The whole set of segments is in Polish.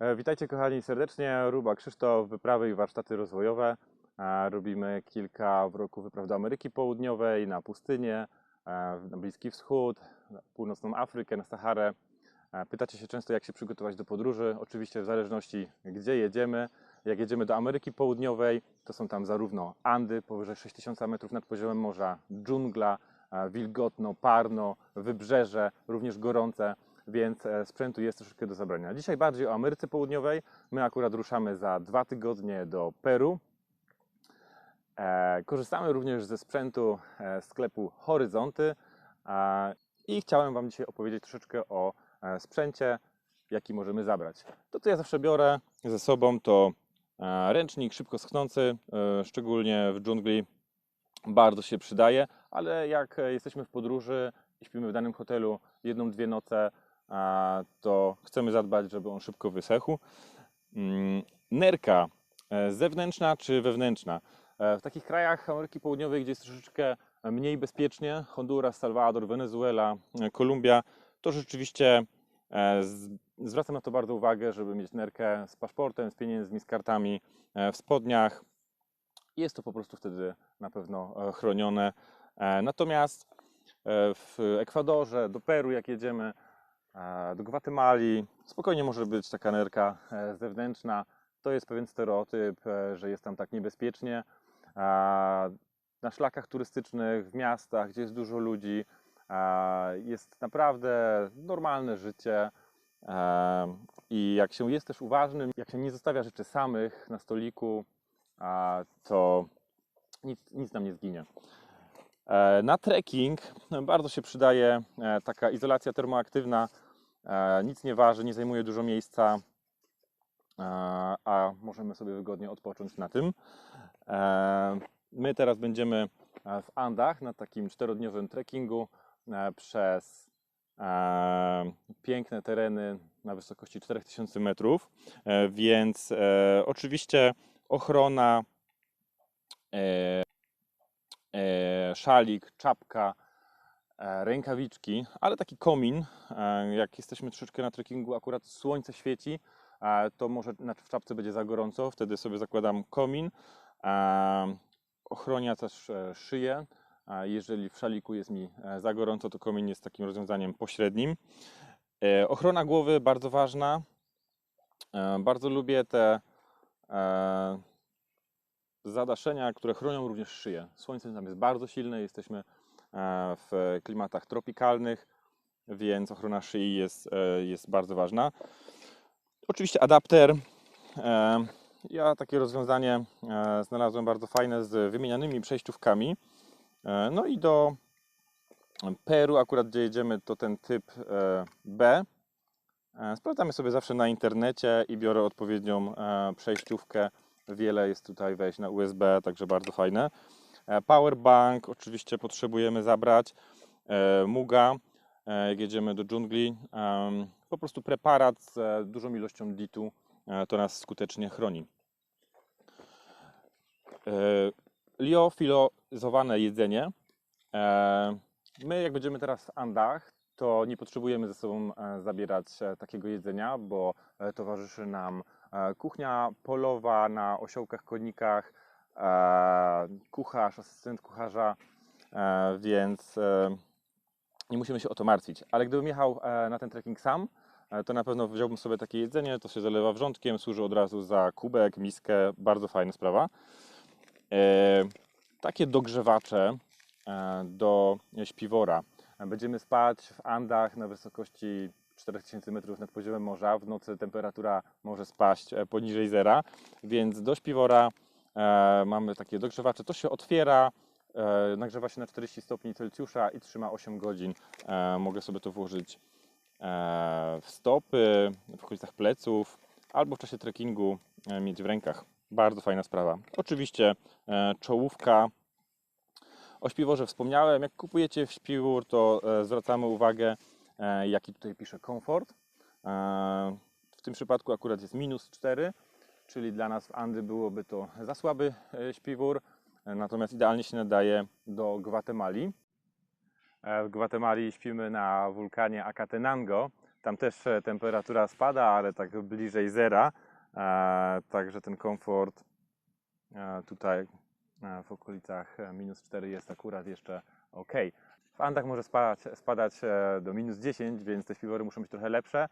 E, Witajcie kochani serdecznie. Ruba Krzysztof, wyprawy i warsztaty rozwojowe. E, Robimy kilka w roku wypraw do Ameryki Południowej, na pustynię, e, na Bliski Wschód, na północną Afrykę, na Saharę. Pytacie się często, jak się przygotować do podróży. Oczywiście w zależności gdzie jedziemy. Jak jedziemy do Ameryki Południowej, to są tam zarówno Andy powyżej 6000 metrów nad poziomem morza, dżungla, wilgotno, parno, wybrzeże, również gorące więc e, sprzętu jest troszeczkę do zabrania. Dzisiaj bardziej o Ameryce Południowej. My akurat ruszamy za dwa tygodnie do Peru. E, korzystamy również ze sprzętu e, sklepu Horyzonty i chciałem Wam dzisiaj opowiedzieć troszeczkę o sprzęcie, jaki możemy zabrać. To, co ja zawsze biorę ze sobą, to ręcznik szybko schnący, szczególnie w dżungli bardzo się przydaje, ale jak jesteśmy w podróży i śpimy w danym hotelu jedną, dwie noce, to chcemy zadbać, żeby on szybko wysechł. Mm, Nerka e, zewnętrzna czy wewnętrzna? E, W takich krajach Ameryki Południowej, gdzie jest troszeczkę mniej bezpiecznie, Honduras, Salwador, Wenezuela, e, Kolumbia, to rzeczywiście zwracam na to bardzo uwagę, żeby mieć nerkę z paszportem, z pieniędzmi, z kartami w spodniach. Jest to po prostu wtedy na pewno chronione. Natomiast w Ekwadorze, do Peru, jak jedziemy, do Gwatemali, spokojnie może być taka nerka e, zewnętrzna. To jest pewien stereotyp, e, że jest tam tak niebezpiecznie. Na szlakach turystycznych, w miastach, gdzie jest dużo ludzi, jest naprawdę normalne życie. E, I jak się jest też uważnym, jak się nie zostawia rzeczy samych na stoliku, to nic, nic nam nie zginie. E, Na trekking bardzo się przydaje e, taka izolacja termoaktywna. E, Nic nie waży, nie zajmuje dużo miejsca, a możemy sobie wygodnie odpocząć na tym. My teraz będziemy w Andach na takim czterodniowym trekkingu przez piękne tereny na wysokości 4000 metrów, więc oczywiście ochrona, szalik, czapka, e, rękawiczki, ale taki komin, e, jak jesteśmy troszeczkę na trekkingu, akurat słońce świeci, e, to może w czapce będzie za gorąco, wtedy sobie zakładam komin. E, Ochronia też e, szyję. Jeżeli w szaliku jest mi e, za gorąco, to komin jest takim rozwiązaniem pośrednim. E, Ochrona głowy bardzo ważna. E, Bardzo lubię te e, zadaszenia, które chronią również szyję. Słońce tam jest bardzo silne, jesteśmy e, w klimatach tropikalnych, więc ochrona szyi jest, e, jest bardzo ważna. Oczywiście adapter. E, Ja takie rozwiązanie znalazłem bardzo fajne z wymienianymi przejściówkami. No i do Peru, akurat gdzie jedziemy, to ten typ B. Sprawdzamy sobie zawsze na internecie i biorę odpowiednią przejściówkę. Wiele jest tutaj wejść na USB, także bardzo fajne. E, Powerbank oczywiście potrzebujemy zabrać. E, Muga, e, jak jedziemy do dżungli. Po prostu preparat z dużą ilością ditu, e, to nas skutecznie chroni. Liofilizowane jedzenie. My jak będziemy teraz w Andach, to nie potrzebujemy ze sobą zabierać takiego jedzenia, bo towarzyszy nam kuchnia polowa na osiołkach, konikach, e, kucharz, asystent kucharza, e, więc e, nie musimy się o to martwić. Ale gdybym jechał e, na ten trekking sam, e, to na pewno wziąłbym sobie takie jedzenie, to się zalewa wrzątkiem, służy od razu za kubek, miskę, bardzo fajna sprawa. E, Takie dogrzewacze e, do śpiwora. Będziemy spać w Andach na wysokości 4000 metrów nad poziomem morza. W nocy temperatura może spaść e, poniżej zera, więc do śpiwora e, mamy takie dogrzewacze. To się otwiera, e, nagrzewa się na 40 stopni Celsjusza i trzyma 8 godzin. E, mogę sobie to włożyć e, w stopy, w okolicach pleców albo w czasie trekkingu e, mieć w rękach. Bardzo fajna sprawa. Oczywiście e, czołówka. O śpiworze wspomniałem. Jak kupujecie śpiwór, to e, zwracamy uwagę, jaki tutaj pisze komfort. E, W tym przypadku akurat jest minus 4, czyli dla nas w Andy byłoby to za słaby e, śpiwór, e, natomiast idealnie się nadaje do Gwatemali. E, W Gwatemali śpimy na wulkanie Acatenango. Tam też e, temperatura spada, ale tak bliżej zera. E, Także ten komfort e, tutaj e, w okolicach e, minus 4 jest akurat jeszcze ok. W Andach może spadać, spadać e, do minus 10, więc te śpiwory muszą być trochę lepsze.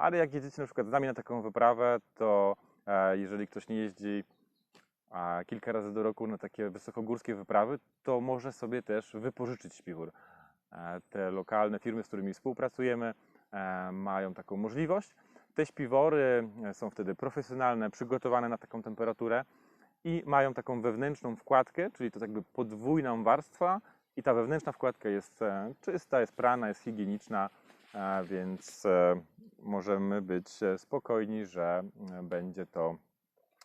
Ale jak jedziecie na przykład z nami na taką wyprawę, to e, jeżeli ktoś nie jeździ kilka razy do roku na takie wysokogórskie wyprawy, to może sobie też wypożyczyć śpiwór. E, Te lokalne firmy, z którymi współpracujemy, e, mają taką możliwość. Te śpiwory e, są wtedy profesjonalne, przygotowane na taką temperaturę i mają taką wewnętrzną wkładkę, czyli to jakby podwójna warstwa i ta wewnętrzna wkładka jest e, czysta, jest prana, jest higieniczna, e, więc e, możemy być spokojni, że będzie to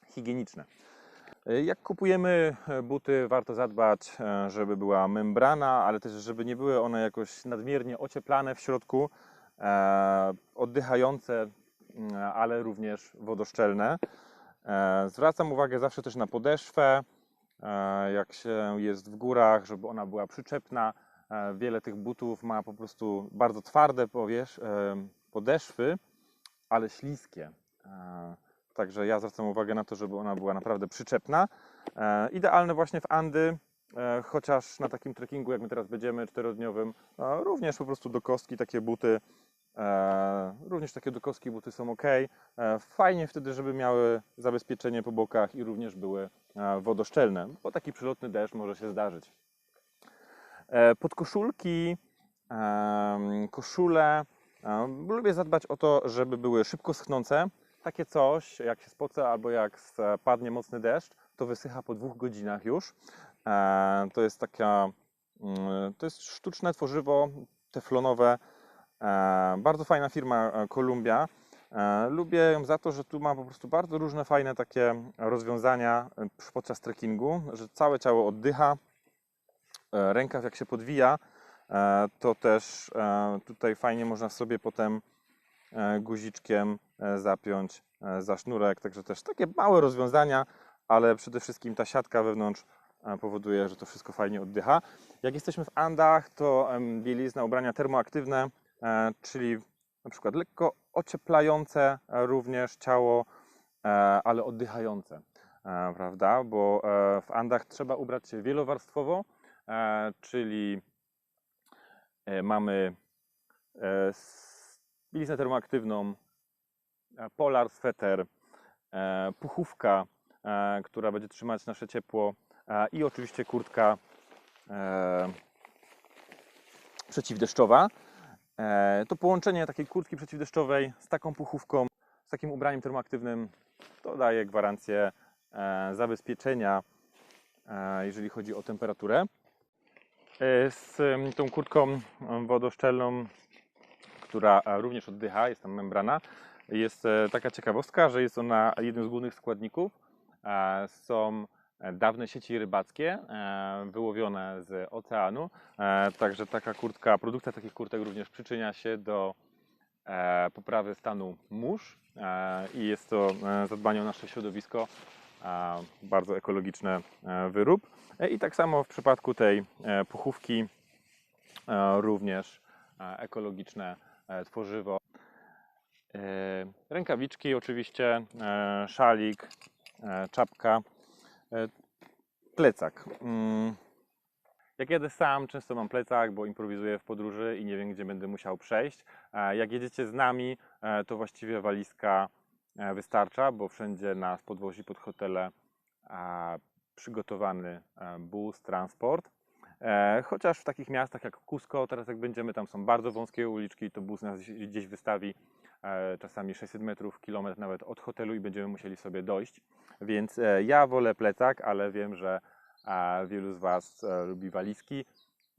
higieniczne. Jak kupujemy buty, warto zadbać, żeby była membrana, ale też żeby nie były one jakoś nadmiernie ocieplane w środku, oddychające, mm, ale również wodoszczelne. E, Zwracam uwagę zawsze też na podeszwę, e, jak się jest w górach, żeby ona była przyczepna. E, Wiele tych butów ma po prostu bardzo twarde podeszwy, ale śliskie. Także ja zwracam uwagę na to, żeby ona była naprawdę przyczepna. Idealne właśnie w Andy, chociaż na takim trekkingu, jak my teraz będziemy, czterodniowym, e, również po prostu do kostki takie buty, również takie do kostki buty są ok. E, Fajnie wtedy, żeby miały zabezpieczenie po bokach i również były e, wodoszczelne, bo taki przelotny deszcz może się zdarzyć. E, Podkoszulki, koszule, lubię zadbać o to, żeby były szybko schnące. Takie coś, jak się spocę albo jak spadnie mocny deszcz, to wysycha po dwóch godzinach już. E, To jest taka, mm, to jest sztuczne tworzywo teflonowe, E, Bardzo fajna firma e, Columbia. E, Lubię ją za to, że tu ma po prostu bardzo różne fajne takie rozwiązania e, podczas trekkingu, że całe ciało oddycha, e, rękaw jak się podwija, e, to też e, tutaj fajnie można sobie potem e, guziczkiem e, zapiąć e, za sznurek, także też takie małe rozwiązania, ale przede wszystkim ta siatka wewnątrz e, powoduje, że to wszystko fajnie oddycha. Jak jesteśmy w Andach, to bielizna, ubrania termoaktywne, e, czyli na przykład lekko ocieplające e, również ciało, e, ale oddychające, e, prawda? Bo e, w Andach trzeba ubrać się wielowarstwowo, e, czyli e, mamy e, bieliznę termoaktywną, e, polar, sweter, e, puchówka, e, która będzie trzymać nasze ciepło e, i oczywiście kurtka e, przeciwdeszczowa. E, To połączenie takiej kurtki przeciwdeszczowej z taką puchówką, z takim ubraniem termoaktywnym, to daje gwarancję e, zabezpieczenia, e, jeżeli chodzi o temperaturę. Z em, tą kurtką wodoszczelną, która również oddycha, jest tam membrana, jest taka ciekawostka, że jest ona jednym z głównych składników. Są dawne sieci rybackie e, wyłowione z oceanu, E, Także taka kurtka, produkcja takich kurtek również przyczynia się do e, poprawy stanu mórz e, i jest to e, zadbanie o nasze środowisko, e, bardzo ekologiczny e, wyrób. E, I tak samo w przypadku tej e, puchówki e, również e, ekologiczne e, tworzywo. E, Rękawiczki oczywiście, e, szalik, e, czapka, e, plecak. Mm, jak jedę sam, często mam plecak, bo improwizuję w podróży i nie wiem, gdzie będę musiał przejść. E, Jak jedziecie z nami, e, to właściwie walizka e, wystarcza, bo wszędzie nas podwozi pod hotele e, przygotowany e, bus, transport. E, Chociaż w takich miastach jak Cusco, teraz jak będziemy, tam są bardzo wąskie uliczki, to bus nas gdzieś- wystawi e, czasami 600 metrów, kilometr nawet od hotelu i będziemy musieli sobie dojść. Więc e, ja wolę plecak, ale wiem, że a wielu z Was e, lubi walizki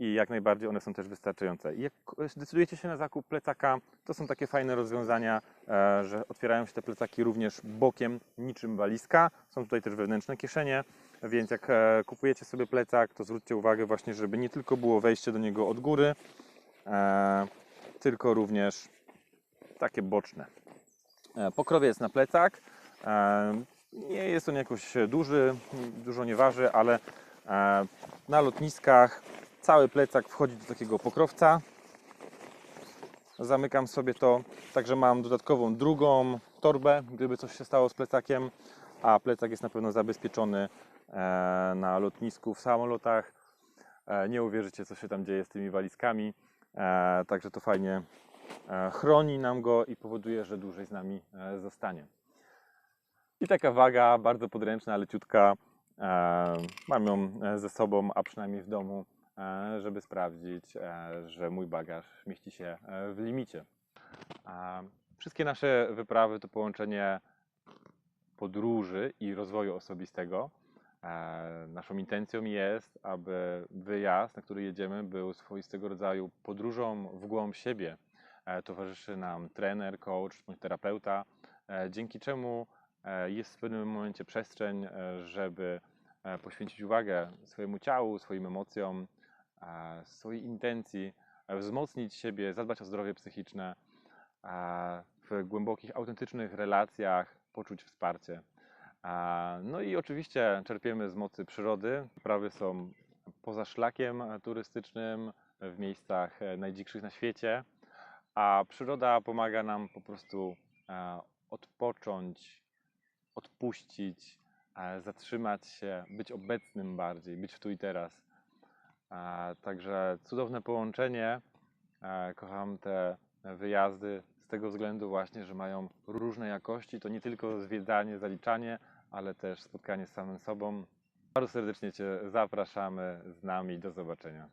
i jak najbardziej one są też wystarczające. Jak decydujecie się na zakup plecaka, to są takie fajne rozwiązania, e, że otwierają się te plecaki również bokiem, niczym walizka. Są tutaj też wewnętrzne kieszenie, więc jak e, kupujecie sobie plecak, to zwróćcie uwagę właśnie, żeby nie tylko było wejście do niego od góry, e, tylko również takie boczne. E, Pokrowiec na plecak. E, Nie jest on jakoś duży, dużo nie waży, ale e, na lotniskach cały plecak wchodzi do takiego pokrowca. zamykam sobie to, także mam dodatkową drugą torbę, gdyby coś się stało z plecakiem, a plecak jest na pewno zabezpieczony e, na lotnisku, w samolotach. E, Nie uwierzycie, co się tam dzieje z tymi walizkami, e, także to fajnie e, chroni nam go i powoduje, że dłużej z nami e, zostanie. I taka waga, bardzo podręczna, leciutka. E, Mam ją e, ze sobą, a przynajmniej w domu, e, żeby sprawdzić, że mój bagaż mieści się w limicie. Wszystkie nasze wyprawy to połączenie podróży i rozwoju osobistego. Naszą intencją jest, aby wyjazd, na który jedziemy, był swoistego rodzaju podróżą w głąb siebie. Towarzyszy nam trener, coach terapeuta, dzięki czemu jest w pewnym momencie przestrzeń, e, żeby e, poświęcić uwagę swojemu ciału, swoim emocjom, e, swojej intencji, e, wzmocnić siebie, zadbać o zdrowie psychiczne, w głębokich, autentycznych relacjach poczuć wsparcie. No i oczywiście czerpiemy z mocy przyrody. Wyprawy są poza szlakiem e, turystycznym, w miejscach e, najdzikszych na świecie, a przyroda pomaga nam po prostu e, odpocząć, odpuścić, e, zatrzymać się, być obecnym bardziej, być tu i teraz. A, Także cudowne połączenie. E, Kocham te wyjazdy z tego względu właśnie, że mają różne jakości. To nie tylko zwiedzanie, zaliczanie, ale też spotkanie z samym sobą. Bardzo serdecznie Cię zapraszamy z nami. Do zobaczenia.